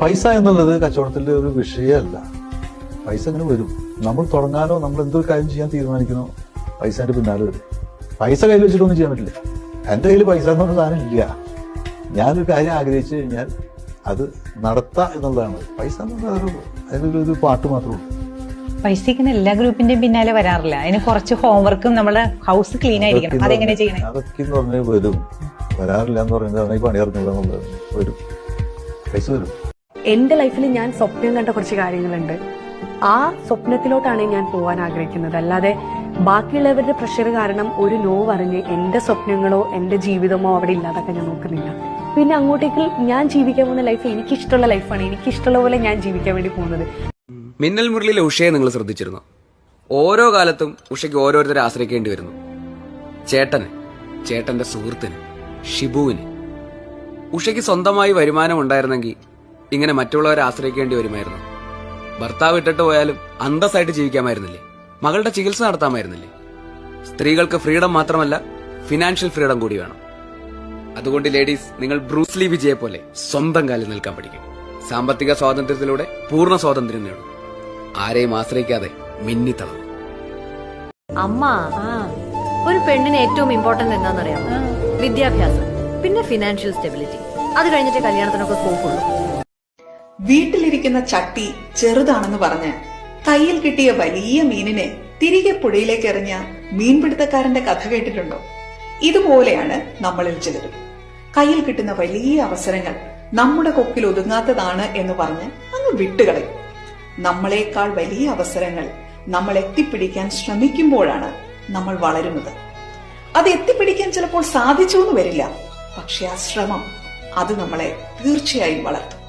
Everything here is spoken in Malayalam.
പൈസ എന്നുള്ളത് കച്ചവടത്തിന്റെ ഒരു വിഷയമല്ല. പൈസ അങ്ങനെ വരും. നമ്മൾ തുടങ്ങാനോ നമ്മൾ എന്തൊരു കാര്യം ചെയ്യാൻ തീരുമാനിക്കണോ? പൈസ അതിന്റെ പിന്നാലെ വരും. പൈസ കയ്യിൽ വെച്ചിട്ടൊന്നും ചെയ്യാൻ പറ്റില്ല. എന്റെ കയ്യിൽ പൈസ എന്ന് പറഞ്ഞ സാധനം ഇല്ല. ഞാനൊരു കാര്യം ആഗ്രഹിച്ചു കഴിഞ്ഞാൽ അത് നടത്താം എന്നുള്ളതാണ്. പൈസ അതിലൊരു ഒരു പാട്ട് മാത്രമേ ഉള്ളൂ. ഇങ്ങനെ എല്ലാ ഗ്രൂപ്പിന്റെയും പിന്നാലെ വരാറില്ല. അതിന് കുറച്ച് ഹോംവർക്കും നമ്മുടെ ഹൗസ് ക്ലീൻ ആയിരിക്കണം. അതെങ്ങനെ ചെയ്യണം? അതൊക്കെ എന്ന് പറഞ്ഞാൽ വരും. വരാറില്ല എന്ന് പറയുന്നത് പണി എന്നുള്ളത് വരും. പൈസ വരും. എന്റെ ലൈഫിൽ ഞാൻ സ്വപ്നം കണ്ട കുറച്ച് കാര്യങ്ങളുണ്ട്. ആ സ്വപ്നത്തിലോട്ടാണ് ഞാൻ പോകാൻ ആഗ്രഹിക്കുന്നത്. അല്ലാതെ ബാക്കിയുള്ളവരുടെ പ്രഷർ കാരണം ഒരു നോ പറഞ്ഞ് എന്റെ സ്വപ്നങ്ങളോ എന്റെ ജീവിതമോ അവിടെ ഇല്ലാതൊക്കെ ഞാൻ നോക്കുന്നില്ല. പിന്നെ അങ്ങോട്ടേക്ക് ഞാൻ ജീവിക്കാൻ പോകുന്ന ലൈഫ് എനിക്കിഷ്ടമുള്ള ലൈഫാണ് എനിക്കിഷ്ടമുള്ള പോലെ ഞാൻ ജീവിക്കാൻ വേണ്ടി പോകുന്നത്. മിന്നൽ മുരളിയിലെ ഉഷയെ നിങ്ങൾ ശ്രദ്ധിച്ചിരുന്നു? ഓരോ കാലത്തും ഉഷയ്ക്ക് ഓരോരുത്തരെ ആശ്രയിക്കേണ്ടി വരുന്നു. ചേട്ടന് ചേട്ടന്റെ സുഹൃത്തിന് ഷിബുവിന്. ഉഷയ്ക്ക് സ്വന്തമായി വരുമാനം ഉണ്ടായിരുന്നെങ്കിൽ ഇങ്ങനെ മറ്റുള്ളവരെ ആശ്രയിക്കേണ്ടി വരുമായിരുന്നു. ഭർത്താവ് ഇട്ടിട്ട് പോയാലും അന്തസ്സായിട്ട് ജീവിക്കാമായിരുന്നില്ലേ? മകളുടെ ചികിത്സ നടത്താമായിരുന്നില്ലേ? സ്ത്രീകൾക്ക് ഫ്രീഡം മാത്രമല്ല ഫിനാൻഷ്യൽ ഫ്രീഡം കൂടി വേണം. അതുകൊണ്ട് ലേഡീസ് നിങ്ങൾ ബ്രൂസ്ലി വിജയെ പോലെ സ്വന്തം കാലിൽ നിൽക്കാൻ പഠിക്കും. സാമ്പത്തിക സ്വാതന്ത്ര്യത്തിലൂടെ പൂർണ സ്വാതന്ത്ര്യം നേടും. ആരെയും ആശ്രയിക്കാതെ മിന്നിത്തളർന്നു. അമ്മ ഒരു പെണ്ണിന് ഏറ്റവും ഇമ്പോർട്ടന്റ് എന്താണെന്നറിയാമോ? വിദ്യാഭ്യാസം പിന്നെ ഫിനാൻഷ്യൽ സ്റ്റെബിലിറ്റി അത് കഴിഞ്ഞിട്ട് കല്യാണത്തിനൊക്കെ സ്കോപ്പ് ഉള്ളൂ വീട്ടിലിരിക്കുന്ന ചട്ടി ചെറുതാണെന്ന് പറഞ്ഞ് കയ്യിൽ കിട്ടിയ വലിയ മീനിനെ തിരികെ പുഴയിലേക്ക് എറിഞ്ഞ മീൻപിടുത്തക്കാരന്റെ കഥ കേട്ടിട്ടുണ്ടോ? ഇതുപോലെയാണ് നമ്മളിൽ ചിലരും. കയ്യിൽ കിട്ടുന്ന വലിയ അവസരങ്ങൾ നമ്മുടെ കൊക്കിൽ ഒതുങ്ങാത്തതാണ് എന്ന് പറഞ്ഞ് അങ്ങ് വിട്ടുകളയും. നമ്മളെക്കാൾ വലിയ അവസരങ്ങൾ നമ്മൾ എത്തിപ്പിടിക്കാൻ ശ്രമിക്കുമ്പോഴാണ് നമ്മൾ വളരുന്നത്. അത് എത്തിപ്പിടിക്കാൻ ചിലപ്പോൾ സാധിച്ചു എന്ന് വരില്ല. പക്ഷെ ആ ശ്രമം അത് നമ്മളെ തീർച്ചയായും വളർത്തും.